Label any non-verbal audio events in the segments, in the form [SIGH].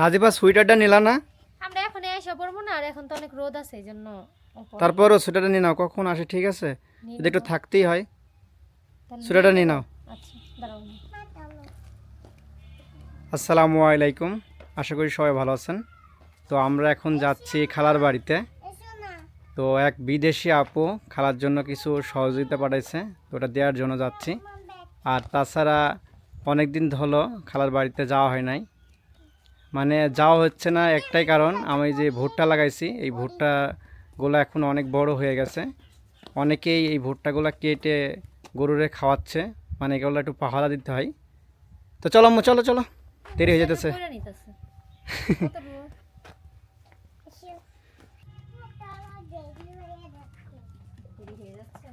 নাজিবা সোয়েটারটা নিলা না? আমরা এখন এসে পড়ব না আর এখন তো অনেক রোদ আছে এই জন্য তারপরও সোয়েটারটা নিয়ে নাও কখন আসে ঠিক আছে? যদি একটু থাকতেই হয়। তাহলে সোয়েটারটা নিয়ে নাও। আচ্ছা। আসসালামু আলাইকুম আশা করি সবাই ভালো আছেন। তো আমরা এখন যাচ্ছি খালার বাড়িতে। তো এক বিদেশি আপু খালার জন্য কিছু সহযোগিতা পাঠাইছে তো ওটা দেওয়ার জন্য যাচ্ছি। আর তাছাড়া অনেক দিন হলো খালার বাড়িতে যাওয়া হয় নাই। মানে যাওয়া হচ্ছে না একটাই কারণ আমি যে ভুট্টা লাগাইছি এই ভুট্টাগুলো এখন অনেক বড় হয়ে গেছে। অনেকেই এই ভুট্টাগুলো কেটে গরুরে খাওয়াচ্ছে মানে এগুলো একটু পাহারা দিতে হয়। তো চলো চলো চলো। দেরি হয়ে যেতেছে [LAUGHS] কইরা নিতেছে কত রোদ? দেরি হয়ে যাচ্ছে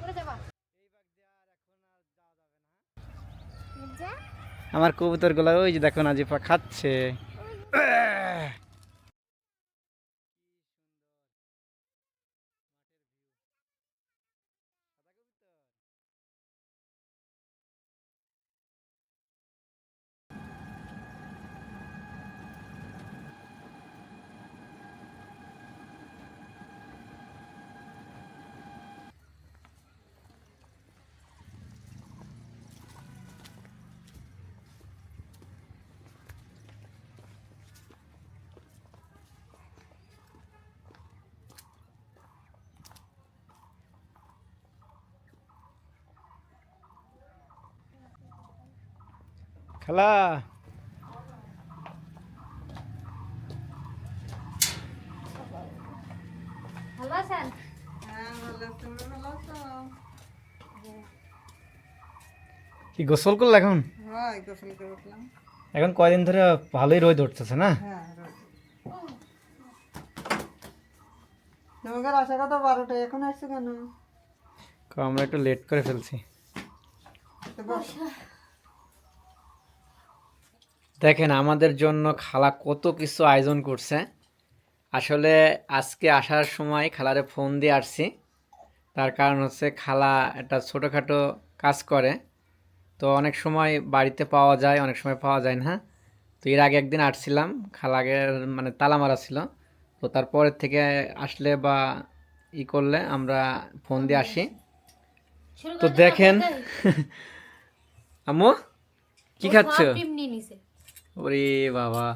করে যাবা আমার কবুতরগুলো ওই যে দেখো না যে খাচ্ছে। খালা। ভালো আছেন? কি গোসল করলে এখন? হয় গোসল করে উঠলাম। এখন কয়দিন ধরে ভালোই রোদ উঠতেছে না? হ্যাঁ আমরা একটু লেট করে ফেলছি। তো বস। দেখেন আমাদের জন্য খালা কত কিছু আয়োজন করছে। আসলে আজকে আসার সময় খালারে ফোন দিয়ে আসছি। তার কারণ হচ্ছে খালা একটা ছোটোখাটো কাজ করে। তো অনেক সময় বাড়িতে পাওয়া যায় অনেক সময় পাওয়া যায় না। তো এর আগে একদিন আসছিলাম খালাকে মানে তালা মারা ছিল। তো তারপরের থেকে আসলে বা ই করলে আমরা ফোন দিয়ে আসি। তো দেখেন আম্মু কি খাচ্ছ। ওরে বাবা।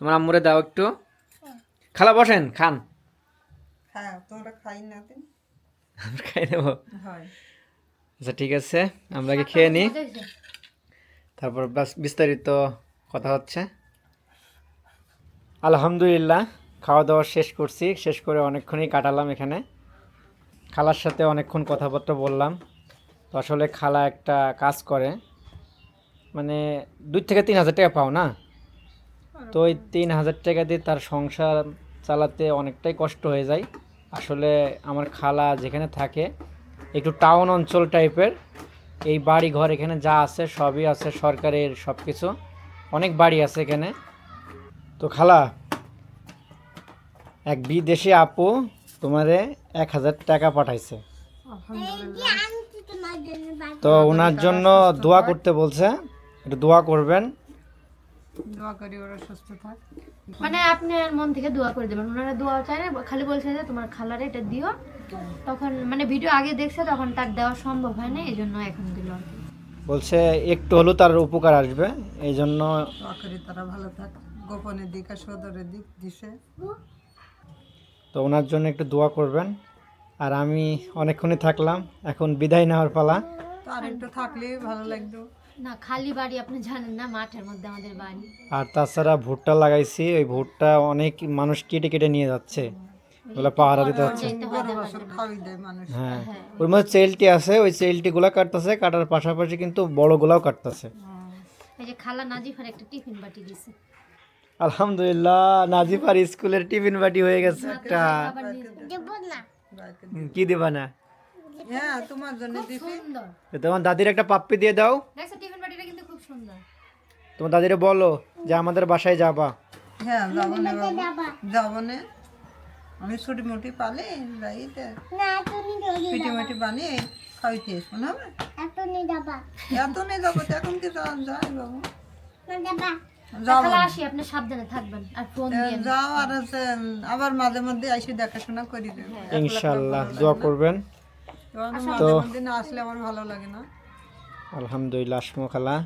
তোমার আম্মুরে দাও একটু। খালা বসেন খান। হ্যাঁ তোমরা খাই না আমরা খাই নেব আচ্ছা ঠিক আছে আমরা আগে খেয়ে নিই। তারপর বাস বিস্তারিত কথা হচ্ছে। আলহামদুলিল্লাহ খাওয়া দাওয়া শেষ করছি। শেষ করে অনেকক্ষণই কাটালাম এখানে। খালার সাথে অনেকক্ষণ কথাবার্তা বললাম। তো আসলে খালা একটা কাজ করে। মানে দুই থেকে তিন হাজার টাকা পাও না? তো ওই তিন হাজার টাকা দিয়ে তার সংসার চালাতে অনেকটাই কষ্ট হয়ে যায়। আসলে আমার খালা যেখানে থাকে একটু টাউন অঞ্চল টাইপের এই বাড়ি ঘর এখানে যা আছে সবই আছে সরকারের সব কিছু অনেক বাড়ি আছে এখানে। তো খালা এক বিদেশি আপু তোমারে এক হাজার টাকা পাঠাইছে। তো ওনার জন্য দোয়া করতে বলছে। একটু দোয়া করবেন। দোয়া করি ওরা সুস্থ থাক। মানে আপনার মন থেকে দোয়া করে দেবেন। ওনারা দোয়া চায় না খালি বলছে যে তোমার খালারে এটা দিও। তখন মানে ভিডিও আগে দেখছে তখন তার দেওয়া সম্ভব হয় না এই জন্য এখন দিল আর কি। বলছে একটু হলেও তার উপকার আসবে এই জন্য দোয়া করি তারা ভালো থাক। গোপনের দিক আর সদরের দিক দিছে। তো ওনার জন্য একটু দোয়া করবেন। আর আমি অনেকক্ষণই থাকলাম এখন বিদায় নেওয়ার পালা। তো আর একটু থাকলে ভালো লাগতো না খালি বাড়ি আপনি জানেন না মাঠের মধ্যে আমাদের বাড়ি। আর তাছাড়া ভুট্টা লাগাইছি ওই ভুট্টা অনেক মানুষ কেটে কেটে নিয়ে যাচ্ছে। ওগুলো পাহারা দিতে হচ্ছে। মানুষ। হ্যাঁ ওর মধ্যে চেলটি আছে ওই চেলটি গুলা কাটতেছে কাটার পাশাপাশি কিন্তু বড়গুলাও কাটতেছে। এই যে খালা নাজিফার একটা টিফিন বাটি দিছে। আলহামদুলিল্লাহ নাজিফার স্কুলের টিফিন বাটি হয়ে গেছে একটা। কি দিবা না? হ্যাঁ তোমার জন্য দিছি। তোমার দাদির একটা পাপ্পি দিয়ে দাও। দেখছ টিফিন বাটিটা কিন্তু খুব সুন্দর। তোমার দাদিরে বলো যে আমাদের বাসায় যাবা। হ্যাঁ যাব না যাব। না। আমি ছুটি মুটি পালে যাইতে। পিটি মিটি বানিয়ে খাইতে আসব না এত নিয়ে যাব। এখন কি যায় বাবু? যাও খালা আসি আপনি সাবধানে থাকবেন আর ফোন দিয়ে। যাও আর হচ্ছে আবার মাঝে মধ্যে এসে দেখাশোনা করি। দেবো ইনশাল্লাহ দোয়া করবেন। লাগে না। আলহামদুলিল্লাহ আসমো খালা।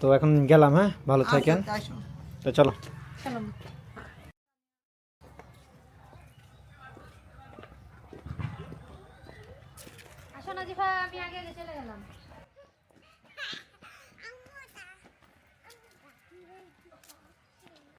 তো এখন গেলাম হ্যাঁ? ভালো থাকেন। আচ্ছা, তো চলো। আসো আমি আগে আগে চলে গেলাম।